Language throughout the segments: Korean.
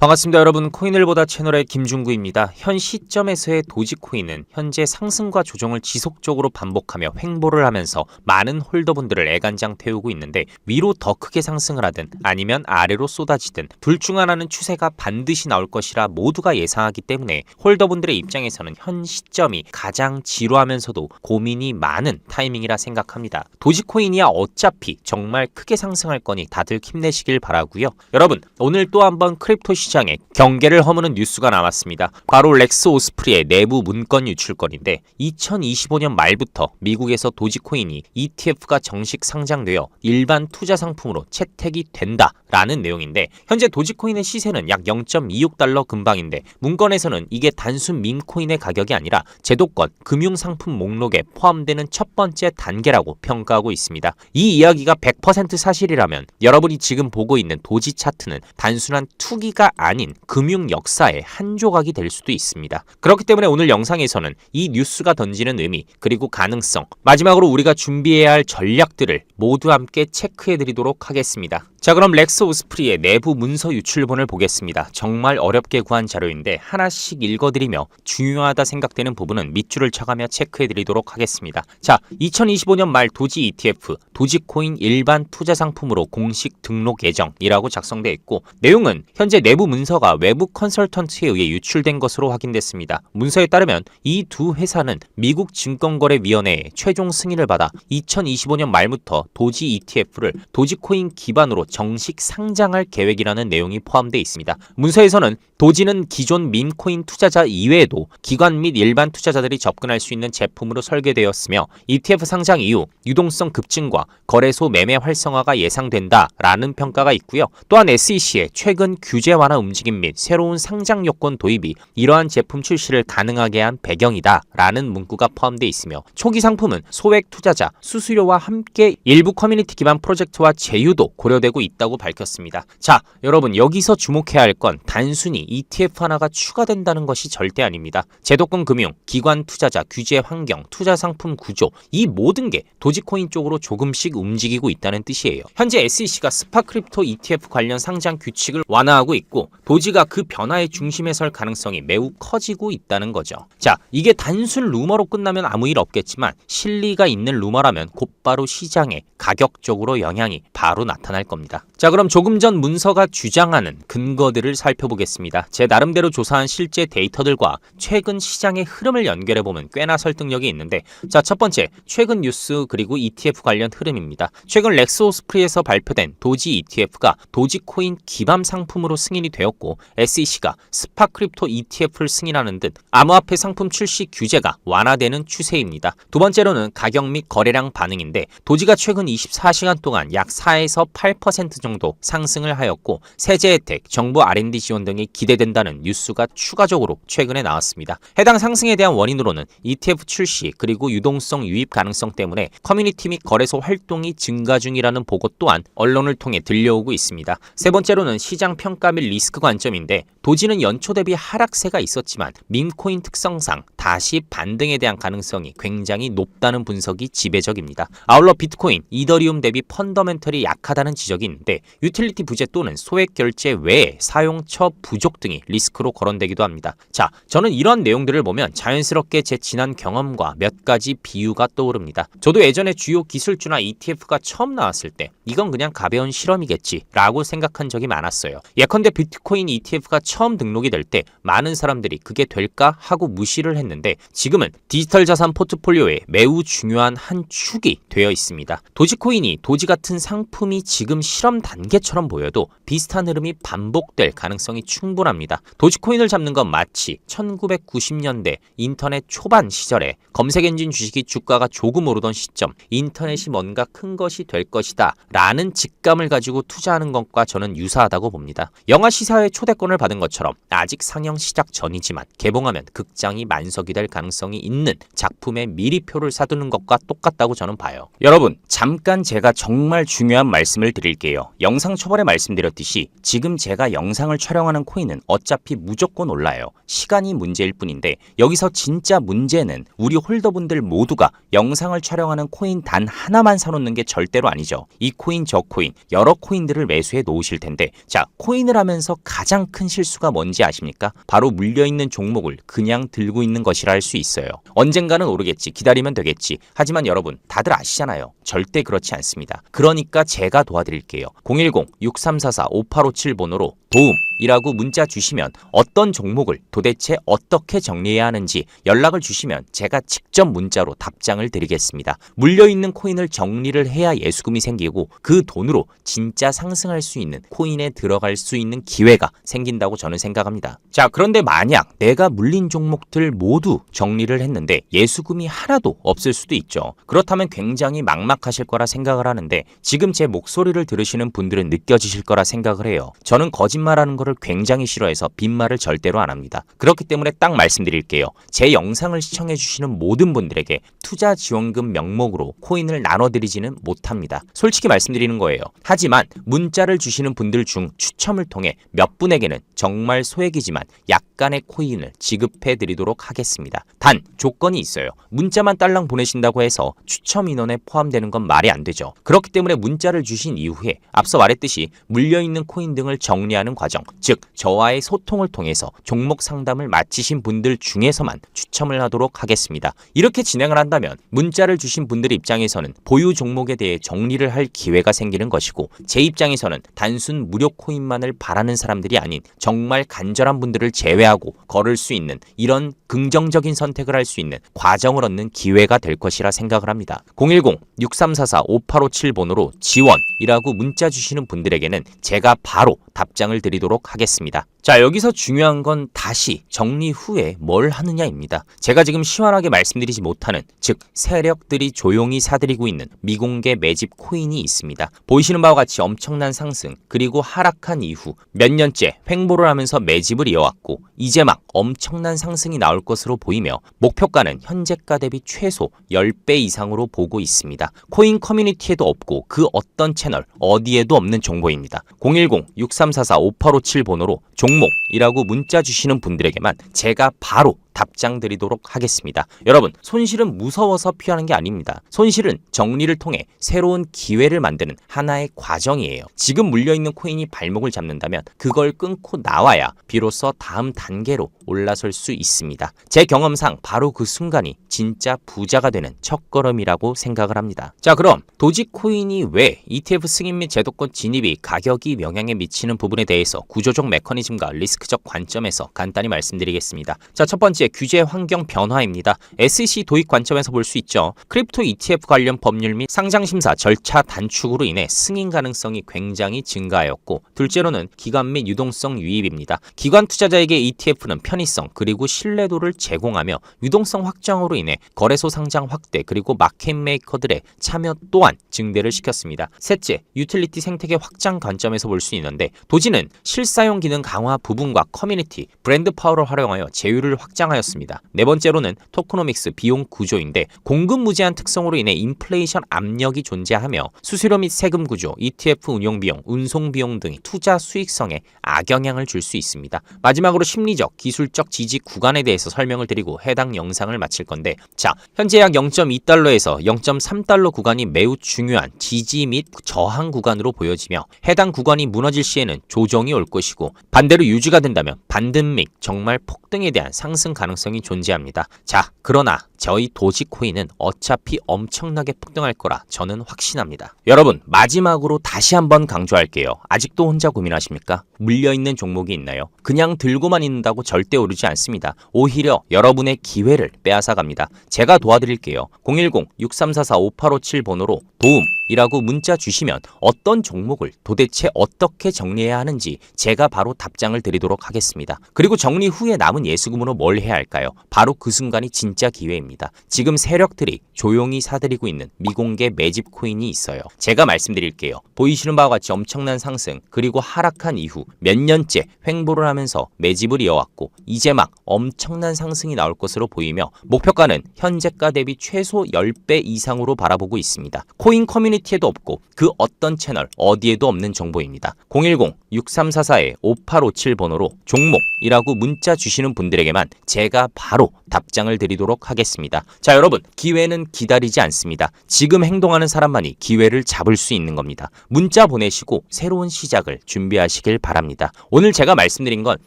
반갑습니다 여러분 코인을 보다 채널의 김중구입니다. 현 시점에서의 도지코인은 현재 상승과 조정을 지속적으로 반복하며 횡보를 하면서 많은 홀더분들을 애간장 태우고 있는데 위로 더 크게 상승을 하든 아니면 아래로 쏟아지든 둘 중 하나는 추세가 반드시 나올 것이라 모두가 예상하기 때문에 홀더분들의 입장에서는 현 시점이 가장 지루하면서도 고민이 많은 타이밍이라 생각합니다. 도지코인이야 어차피 정말 크게 상승할 거니 다들 힘내시길 바라고요. 여러분 오늘 또 한번 크립토 시 장에 경계를 허무는 뉴스가 나왔습니다. 바로 렉스 오스프리의 내부 문건 유출건인데 2025년 말부터 미국에서 도지코인이 ETF가 정식 상장되어 일반 투자 상품으로 채택이 된다라는 내용인데 현재 도지코인의 시세는 약 0.26달러 근방인데 문건에서는 이게 단순 밈코인의 가격이 아니라 제도권 금융 상품 목록에 포함되는 첫 번째 단계라고 평가하고 있습니다. 이 이야기가 100% 사실이라면 여러분이 지금 보고 있는 도지 차트는 단순한 투기가 아닌 금융 역사의 한 조각이 될 수도 있습니다. 그렇기 때문에 오늘 영상에서는 이 뉴스가 던지는 의미 그리고 가능성 마지막으로 우리가 준비해야 할 전략들을 모두 함께 체크해 드리도록 하겠습니다. 자 그럼 렉스 오스프리의 내부 문서 유출본을 보겠습니다. 정말 어렵게 구한 자료인데 하나씩 읽어드리며 중요하다 생각되는 부분은 밑줄을 쳐가며 체크해드리도록 하겠습니다. 자 2025년 말 도지 ETF 도지코인 일반 투자 상품으로 공식 등록 예정이라고 작성돼 있고 내용은 현재 내부 문서가 외부 컨설턴트에 의해 유출된 것으로 확인됐습니다. 문서에 따르면 이 두 회사는 미국 증권거래위원회의 최종 승인을 받아 2025년 말부터 도지 ETF를 도지코인 기반으로 정식 상장할 계획이라는 내용이 포함되어 있습니다. 문서에서는 도지는 기존 밈코인 투자자 이외에도 기관 및 일반 투자자들이 접근할 수 있는 제품으로 설계되었으며 ETF 상장 이후 유동성 급증과 거래소 매매 활성화가 예상된다라는 평가가 있고요. 또한 SEC의 최근 규제 완화 움직임 및 새로운 상장 요건 도입이 이러한 제품 출시를 가능하게 한 배경이다라는 문구가 포함되어 있으며 초기 상품은 소액 투자자, 수수료와 함께 일부 커뮤니티 기반 프로젝트와 제휴도 고려되고 있다고 밝혔습니다. 자, 여러분 여기서 주목해야 할 건 단순히 ETF 하나가 추가된다는 것이 절대 아닙니다. 제도권 금융, 기관 투자자, 규제 환경, 투자 상품 구조 이 모든 게 도지코인 쪽으로 조금씩 움직이고 있다는 뜻이에요. 현재 SEC가 스파 크립토 ETF 관련 상장 규칙을 완화하고 있고 도지가 그 변화의 중심에 설 가능성이 매우 커지고 있다는 거죠. 자, 이게 단순 루머로 끝나면 아무 일 없겠지만 실리가 있는 루머라면 곧바로 시장에 가격적으로 영향이 바로 나타날 겁니다. 자, 그럼 조금 전 문서가 주장하는 근거들을 살펴보겠습니다. 제 나름대로 조사한 실제 데이터들과 최근 시장의 흐름을 연결해 보면 꽤나 설득력이 있는데, 자, 첫 번째, 최근 뉴스 그리고 ETF 관련 흐름입니다. 최근 렉스오스프리에서 발표된 도지 ETF가 도지코인 기반 상품으로 승인이 되었고, SEC가 스파 크립토 ETF를 승인하는 듯 암호화폐 상품 출시 규제가 완화되는 추세입니다. 두 번째로는 가격 및 거래량 반응인데, 도지가 최근 24시간 동안 약 4에서 8% 정도 상승을 하였고 세제 혜택, 정부 R&D 지원 등이 기대된다는 뉴스가 추가적으로 최근에 나왔습니다. 해당 상승에 대한 원인으로는 ETF 출시 그리고 유동성 유입 가능성 때문에 커뮤니티 및 거래소 활동이 증가 중이라는 보고 또한 언론을 통해 들려오고 있습니다. 세 번째로는 시장 평가 및 리스크 관점인데 도지는 연초 대비 하락세가 있었지만 밈코인 특성상 다시 반등에 대한 가능성이 굉장히 높다는 분석이 지배적입니다. 아울러 비트코인, 이더리움 대비 펀더멘털이 약하다는 지적이 있는데 유틸리티 부재 또는 소액 결제 외에 사용처 부족 등이 리스크로 거론되기도 합니다. 자, 저는 이런 내용들을 보면 자연스럽게 제 지난 경험과 몇 가지 비유가 떠오릅니다. 저도 예전에 주요 기술주나 ETF가 처음 나왔을 때 이건 그냥 가벼운 실험이겠지라고 생각한 적이 많았어요. 예컨대 비트코인 ETF가 처음 등록이 될 때 많은 사람들이 그게 될까 하고 무시를 했는데 지금은 디지털 자산 포트폴리오에 매우 중요한 한 축이 되어 있습니다. 도지코인이 도지 같은 상품이 지금 실험 단계처럼 보여도 비슷한 흐름이 반복될 가능성이 충분합니다. 도지코인을 잡는 건 마치 1990년대 인터넷 초반 시절에 검색 엔진 주식이 주가가 조금 오르던 시점 인터넷이 뭔가 큰 것이 될 것이다 라는 직감을 가지고 투자하는 것과 저는 유사하다고 봅니다. 영화 시사회 초대권을 받은 것처럼 아직 상영 시작 전이지만 개봉하면 극장이 만석이 될 가능성이 있는 작품에 미리 표를 사두는 것과 똑같다고 저는 봐요. 여러분 잠깐 제가 정말 중요한 말씀을 드릴게요. 영상 초반에 말씀드렸듯이 지금 제가 영상을 촬영하는 코인은 어차피 무조건 올라요. 시간이 문제일 뿐인데 여기서 진짜 문제는 우리 홀더분들 모두가 영상을 촬영하는 코인 단 하나만 사놓는 게 절대로 아니죠. 이 코인 저 코인 여러 코인들을 매수해 놓으실 텐데 자 코인을 하면서 가장 큰 실수 필수가 뭔지 아십니까? 바로 물려있는 종목을 그냥 들고 있는 것이라 할 수 있어요. 언젠가는 오르겠지, 기다리면 되겠지. 하지만 여러분, 다들 아시잖아요. 절대 그렇지 않습니다. 그러니까 제가 도와드릴게요. 010-6344-5857 번호로 도움 이라고 문자 주시면 어떤 종목을 도대체 어떻게 정리해야 하는지 연락을 주시면 제가 직접 문자로 답장을 드리겠습니다. 물려있는 코인을 정리를 해야 예수금이 생기고 그 돈으로 진짜 상승할 수 있는 코인에 들어갈 수 있는 기회가 생긴다고 저는 생각합니다. 자, 그런데 만약 내가 물린 종목들 모두 정리를 했는데 예수금이 하나도 없을 수도 있죠. 그렇다면 굉장히 막막하실 거라 생각을 하는데 지금 제 목소리를 들으시는 분들은 느껴지실 거라 생각을 해요. 저는 거짓말하는 거를 굉장히 싫어해서 빈말을 절대로 안 합니다. 그렇기 때문에 딱 말씀드릴게요. 제 영상을 시청해 주시는 모든 분들에게 투자 지원금 명목으로 코인을 나눠드리지는 못합니다. 솔직히 말씀드리는 거예요. 하지만 문자를 주시는 분들 중 추첨을 통해 몇 분에게는 정말 소액이지만 약간의 코인을 지급해 드리도록 하겠습니다. 단 조건이 있어요. 문자만 딸랑 보내신다고 해서 추첨 인원에 포함되는 건 말이 안 되죠. 그렇기 때문에 문자를 주신 이후에 앞서 말했듯이 물려있는 코인 등을 정리하는 과정, 즉 저와의 소통을 통해서 종목 상담을 마치신 분들 중에서만 추첨을 하도록 하겠습니다. 이렇게 진행을 한다면 문자를 주신 분들 입장에서는 보유 종목에 대해 정리를 할 기회가 생기는 것이고 제 입장에서는 단순 무료 코인만을 바라는 사람들이 아닌 정말 간절한 분들을 제외하고 걸을 수 있는 이런 긍정적인 선택을 할 수 있는 과정을 얻는 기회가 될 것이라 생각을 합니다. 010-6344-5857번호로 지원이라고 문자 주시는 분들에게는 제가 바로 답장을 드리도록 하겠습니다. 자, 여기서 중요한 건 다시 정리 후에 뭘 하느냐입니다. 제가 지금 시원하게 말씀드리지 못하는, 즉, 세력들이 조용히 사들이고 있는 미공개 매집 코인이 있습니다. 보이시는 바와 같이 엄청난 상승, 그리고 하락한 이후 몇 년째 횡보를 하면서 매집을 이어왔고, 이제 막 엄청난 상승이 나올 것으로 보이며, 목표가는 현재가 대비 최소 10배 이상으로 보고 있습니다. 코인 커뮤니티에도 없고, 그 어떤 채널, 어디에도 없는 정보입니다. 010-6344-5857 번호로 종목이라고 문자 주시는 분들에게만 제가 바로 답장 드리도록 하겠습니다. 여러분, 손실은 무서워서 피하는 게 아닙니다. 손실은 정리를 통해 새로운 기회를 만드는 하나의 과정이에요. 지금 물려있는 코인이 발목을 잡는다면 그걸 끊고 나와야 비로소 다음 단계로 올라설 수 있습니다. 제 경험상 바로 그 순간이 진짜 부자가 되는 첫걸음이라고 생각을 합니다. 자, 그럼 도지코인이 왜 ETF 승인 및 제도권 진입이 가격이 영향에 미치는 부분에 대해서 구조적 메커니즘과 리스크적 관점에서 간단히 말씀드리겠습니다. 자, 첫 번째 규제 환경 변화입니다. SEC 도입 관점에서 볼 수 있죠. 크립토 ETF 관련 법률 및 상장 심사 절차 단축으로 인해 승인 가능성이 굉장히 증가하였고, 둘째로는 기관 및 유동성 유입입니다. 기관 투자자에게 ETF는 편의성 그리고 신뢰도를 제공하며 유동성 확장으로 인해 거래소 상장 확대 그리고 마켓 메이커들의 참여 또한 증대를 시켰습니다. 셋째, 유틸리티 생태계 확장 관점에서 볼 수 있는데 도지는 실사용 기능 강화 부분과 커뮤니티, 브랜드 파워를 활용하여 제휴를 확장 하였습니다. 네 번째로는 토크노믹스 비용 구조인데 공급 무제한 특성으로 인해 인플레이션 압력이 존재하며 수수료 및 세금 구조, ETF 운용 비용, 운송 비용 등이 투자 수익성에 악영향을 줄 수 있습니다. 마지막으로 심리적, 기술적 지지 구간에 대해서 설명을 드리고 해당 영상을 마칠 건데 자, 현재 약 0.2달러에서 0.3달러 구간이 매우 중요한 지지 및 저항 구간으로 보여지며 해당 구간이 무너질 시에는 조정이 올 것이고 반대로 유지가 된다면 반등믹 정말 폭등에 대한 상승 가능성이 존재합니다. 자, 그러나 저희 도지코인은 어차피 엄청나게 폭등할 거라 저는 확신합니다. 여러분, 마지막으로 다시 한번 강조할게요. 아직도 혼자 고민하십니까? 물려있는 종목이 있나요? 그냥 들고만 있는다고 절대 오르지 않습니다. 오히려 여러분의 기회를 빼앗아 갑니다. 제가 도와드릴게요. 010-6344-5857 번호로 도움이라고 문자 주시면 어떤 종목을 도대체 어떻게 정리해야 하는지 제가 바로 답장을 드리도록 하겠습니다. 그리고 정리 후에 남은 예수금으로 뭘 해야 할까요? 바로 그 순간이 진짜 기회입니다. 지금 세력들이 조용히 사들이고 있는 미공개 매집 코인이 있어요. 제가 말씀드릴게요. 보이시는 바와 같이 엄청난 상승 그리고 하락한 이후 몇 년째 횡보를 하면서 매집을 이어왔고 이제 막 엄청난 상승이 나올 것으로 보이며 목표가는 현재가 대비 최소 10배 이상으로 바라보고 있습니다. 코인 커뮤니티에도 없고 그 어떤 채널 어디에도 없는 정보입니다. 010-6344-5857번호로 종목이라고 문자 주시는 분들에게만 제 제가 바로 답장을 드리도록 하겠습니다. 자, 여러분, 기회는 기다리지 않습니다. 지금 행동하는 사람만이 기회를 잡을 수 있는 겁니다. 문자 보내시고 새로운 시작을 준비하시길 바랍니다. 오늘 제가 말씀드린 건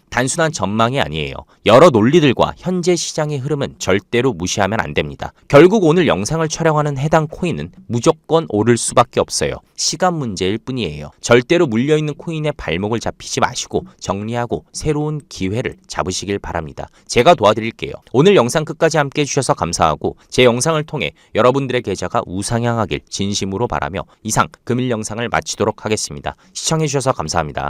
단순한 전망이 아니에요. 여러 논리들과 현재 시장의 흐름은 절대로 무시하면 안 됩니다. 결국 오늘 영상을 촬영하는 해당 코인은 무조건 오를 수밖에 없어요. 시간 문제일 뿐이에요. 절대로 물려있는 코인의 발목을 잡히지 마시고 정리하고 새로운 기회를 잡으시길 바랍니다. 제가 도와드릴게요. 오늘 영상 끝까지 함께 해주셔서 감사하고 제 영상을 통해 여러분들의 계좌가 우상향하길 진심으로 바라며 이상 금일 영상을 마치도록 하겠습니다. 시청해주셔서 감사합니다.